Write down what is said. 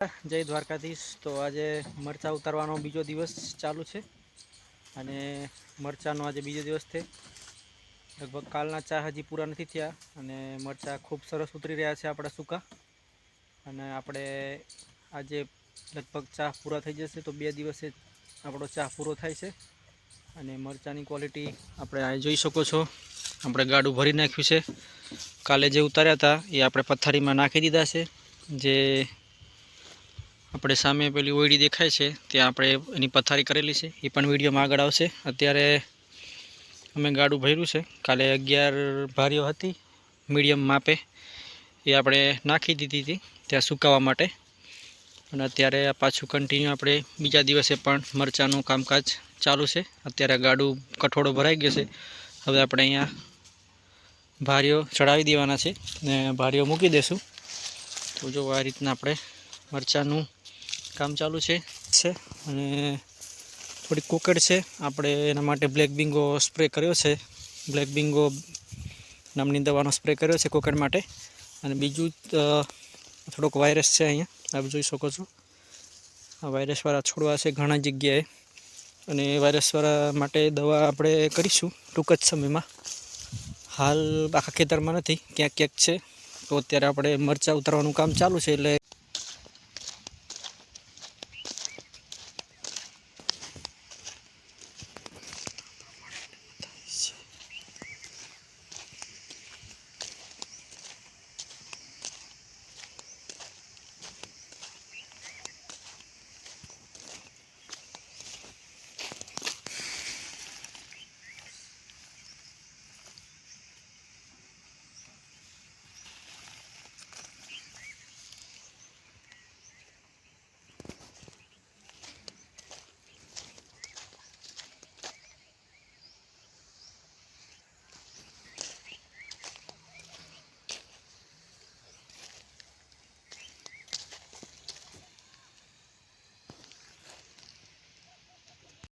જય દ્વારકાધીશ. તો આજે મરચાં ઉતારવાનો બીજો દિવસ ચાલુ છે અને મરચાંનો આજે બીજો દિવસ છે. લગભગ કાલના ચા હજી પૂરા નથી થયા અને મરચાં ખૂબ સરસ ઉતરી રહ્યા છે આપણા સૂકા. અને આપણે આજે લગભગ ચા પૂરા થઈ જશે તો બે દિવસે આપણો ચા પૂરો થાય છે. અને મરચાંની ક્વોલિટી આપણે આ જોઈ શકો છો. આપણે ગાડું ભરી નાખ્યું છે. કાલે જે ઉતાર્યા હતા એ આપણે પથારીમાં નાખી દીધા છે. જે આપણે સામે પેલી ઓયડી દેખાય છે, ત્યાં આપણે એની પથારી કરેલી છે. એ પણ વિડીયોમાં આગળ આવશે. અત્યારે અમે ગાડું ભર્યું છે. કાલે અગિયાર ભારીઓ હતી, મીડિયમ માપે. એ આપણે નાખી દીધી હતી, ત્યાં સુકાવા માટે. અને અત્યારે પાછું કન્ટિન્યુ આપણે બીજા દિવસે પણ મરચાંનું કામકાજ ચાલુ છે. અત્યારે ગાડું કઠોળો ભરાઈ ગયો છે. હવે આપણે અહીંયા ભારીઓ ચડાવી દેવાના છે. ને ભારીઓ મૂકી દેશું. તો જો આ રીતના આપણે મરચાંનું કામ ચાલુ છે. અને થોડી કોકડ છે. આપણે એના માટે બ્લેક બિંગો સ્પ્રે કર્યો છે. બ્લેક બિંગો નામની દવાનો સ્પ્રે કર્યો છે કોકડ માટે. અને બીજું થોડોક વાયરસ છે અહીંયા. આપ જોઈ શકો છો. આ વાયરસવાળા છોડવા છે ઘણા જગ્યાએ. અને વાયરસવાળા માટે દવા આપણે કરીશું ટૂંક જ સમયમાં. હાલ આખા ખેતરમાં નથી. ક્યાંક ક્યાંક છે. તો અત્યારે આપણે મરચાં ઉતારવાનું કામ ચાલુ છે એટલે